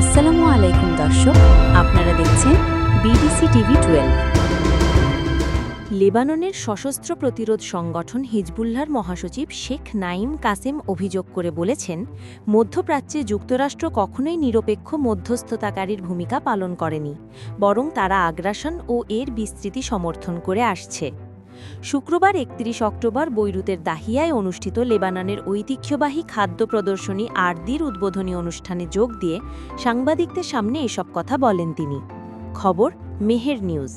আসসালামু আলাইকুম দর্শক, আপনারা দেখছেন বিডিসি টিভি টুয়েলভ। লেবাননের সশস্ত্র প্রতিরোধ সংগঠন হিজবুল্লাহর মহাসচিব শেখ নাইম কাসেম অভিযোগ করে বলেছেন, মধ্যপ্রাচ্যে যুক্তরাষ্ট্র কখনোই নিরপেক্ষ মধ্যস্থতাকারীর ভূমিকা পালন করেনি, বরং তারা আগ্রাসন ও এর বিস্তৃতি সমর্থন করে আসছে। শুক্রবার একত্রিশ অক্টোবর বৈরুতের দাহিয়ায় অনুষ্ঠিত লেবাননের ঐতিহ্যবাহী খাদ্য প্রদর্শনী আরদির উদ্বোধনী অনুষ্ঠানে যোগ দিয়ে সাংবাদিকদের সামনে এসব কথা বলেন তিনি। খবর, Mehr news.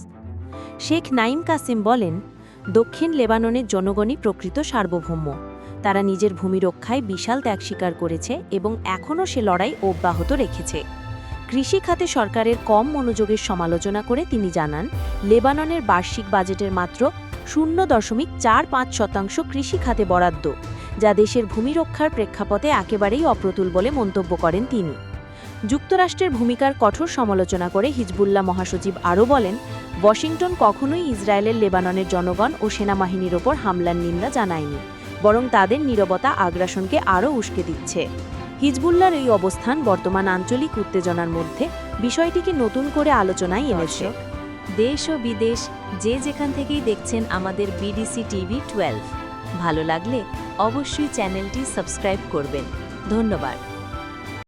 Sheikh Naim Qassem বলেন, দক্ষিণ লেবাননের জনগণই প্রকৃত সার্বভৌম। তারা নিজের ভূমি রক্ষায় বিশাল ত্যাগ স্বীকার করেছে এবং এখনও সে লড়াই অব্যাহত রেখেছে। কৃষি খাতে সরকারের কম মনোযোগের সমালোচনা করে তিনি জানান, লেবাননের বার্ষিক বাজেটের মাত্র শূন্য দশমিক চার পাঁচ শতাংশ কৃষি খাতে বরাদ্দ, যা দেশের ভূমি রক্ষার প্রেক্ষাপটে একেবারেই অপ্রতুল বলে মন্তব্য করেন তিনি। যুক্তরাষ্ট্রের ভূমিকার কঠোর সমালোচনা করে হিজবুল্লাহ মহাসচিব আরও বলেন, ওয়াশিংটন কখনোই ইসরায়েলের লেবাননের জনগণ ও সেনাবাহিনীর ওপর হামলার নিন্দা জানায়নি, বরং তাদের নীরবতা আগ্রাসনকে আরও উস্কে দিচ্ছে। হিজবুল্লার এই অবস্থান বর্তমান আঞ্চলিক উত্তেজনার মধ্যে বিষয়টিকে নতুন করে আলোচনায় এনেছে দেশ ও বিদেশ যে যেখান থেকেই দেখছেন আমাদের বিডিসি টিভি টুয়েলভ ভালো লাগলে অবশ্যই চ্যানেলটি সাবস্ক্রাইব করবেন। ধন্যবাদ।